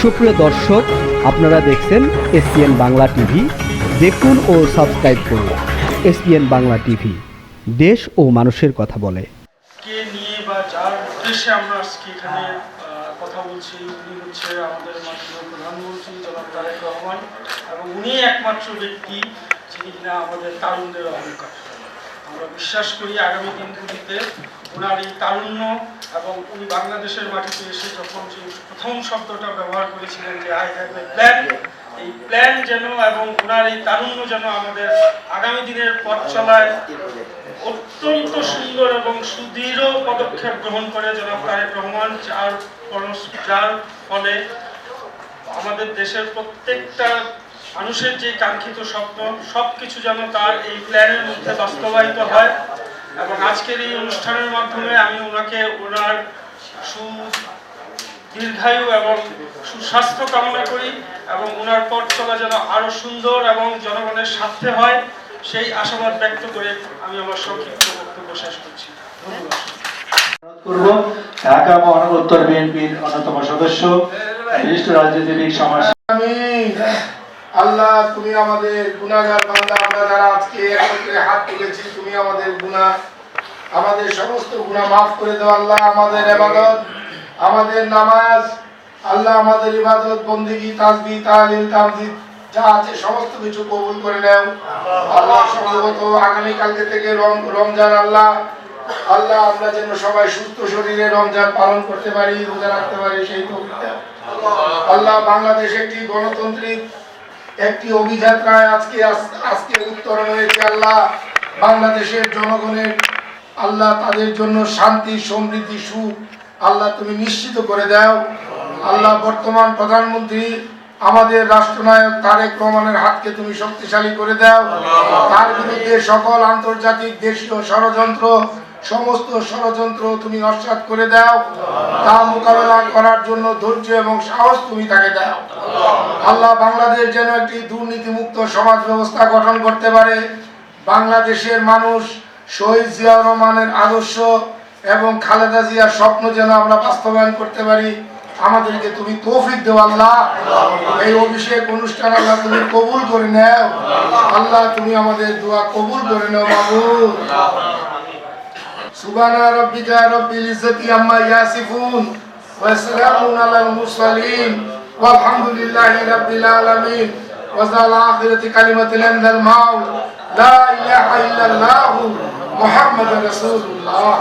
সুপ্রিয় দর্শক আপনারা দেখছেন এসপিএন বাংলা টিভি। দেখুন ও সাবস্ক্রাইব করুন এসপিএন বাংলা টিভি। দেশ ও মানুষের কথা বলে। কে নিয়ে বা যার উদ্দেশ্যে আমরা আজকে এখানে কথা বলছি উনি হচ্ছে আমাদের মাননীয় প্রধানমন্ত্রী জনাব তারেক রহমান এবং উনি একমাত্র ব্যক্তি যিনি কিনা আমাদের তারুণ্যের অহংকার আমরা বিশ্বাস করি আগামী দিনগুলিতে ওনার এই তারুণ্য এবং উনি বাংলাদেশের মাটিতে এসে যখন যে প্রথম শব্দটা ব্যবহার করেছিলেন যে আই হ্যাভ এ প্ল্যান এই প্ল্যান যেন এবং ওনার এই তারুণ্য যেন আমাদের আগামী দিনের পথ চলায় অত্যন্ত সুন্দর এবং সুদৃঢ় পদক্ষেপ গ্রহণ করে জনাব তারেক রহমান। যার যার ফলে আমাদের দেশের প্রত্যেকটা মানুষের যে কাঙ্ক্ষিত স্বপ্ন সব কিছু যেন তার এই প্ল্যানের মধ্যে বাস্তবায়িত হয়। এবং আজকের এই অনুষ্ঠানের মাধ্যমে আমি ওনাকে ওনার সু দীর্ঘায়ু এবং সুস্বাস্থ্য কামনা করি এবং ওনার পথ চলা যেন আরও সুন্দর এবং জনগণের স্বার্থে হয় সেই আশাবাদ ব্যক্ত করে আমি আমার সংক্ষিপ্ত বক্তব্য শেষ করছি করব ঢাকা মহানগর উত্তর বিএনপির অন্যতম সদস্য বিশিষ্ট রাজনীতিবিদ সমাজ। আল্লাহ, তুমি আমাদের গুনাহগার বান্দা, আমরা যারা আজকে একত্রে হাত তুলেছি, তুমি আমাদের গুনাহ, আমাদের সমস্ত গুনাহ মাফ করে দাও, আল্লাহ, আমাদের ইবাদত, আমাদের নামাজ, আল্লাহ, আমাদের ইবাদত, বন্দেগী তাসবিহ তাহলিল, তামজিদ, যা আছে, সমস্ত কিছু কবুল করে নাও। আল্লাহ, সম্ভবত আগামী কালকে থেকে রম- রমজান, আল্লাহ আল্লাহ, আমরা যেন সবাই সুস্থ শরীরে রমজান পালন করতে পারি, রোজা রাখতে পারি, সেই দাও। আল্লাহ, বাংলাদেশ একটি গণতান্ত্রিক একটি অভিযাত্রায় আজকে আজকে উত্তরণ হয়েছে আল্লাহ। বাংলাদেশের জনগণের আল্লাহ তাদের জন্য শান্তি সমৃদ্ধি সুখ আল্লাহ তুমি নিশ্চিত করে দাও। আল্লাহ বর্তমান প্রধানমন্ত্রী আমাদের রাষ্ট্রনায়ক তারেক রহমানের হাতকে তুমি শক্তিশালী করে দাও। তার বিরুদ্ধে সকল আন্তর্জাতিক দেশীয় ষড়যন্ত্র সমস্ত ষড়যন্ত্র তুমি নস্বাত করে দাও। তা মোকাবেলা করার জন্য ধৈর্য এবং সাহস তুমি তাকে দাও। আল্লাহ বাংলাদেশ যেন একটি দুর্নীতিমুক্ত সমাজ ব্যবস্থা গঠন করতে পারে। বাংলাদেশের মানুষ শহীদ জিয়াউর রহমানের আদর্শ এবং খালেদা জিয়ার স্বপ্ন যেন আমরা বাস্তবায়ন করতে পারি। আমাদেরকে তুমি তৌফিক দেও আল্লাহ। এই অভিষেক অনুষ্ঠান আল্লাহ তুমি কবুল করে নাও। আল্লাহ তুমি আমাদের দোয়া কবুল করে নাও বাবু سبحان ربك رب العزة عما يصفون وسلام على المرسلين والحمد لله رب العالمين وزال آخرة كلمة عند الموت. لا إله إلا الله محمد رسول الله.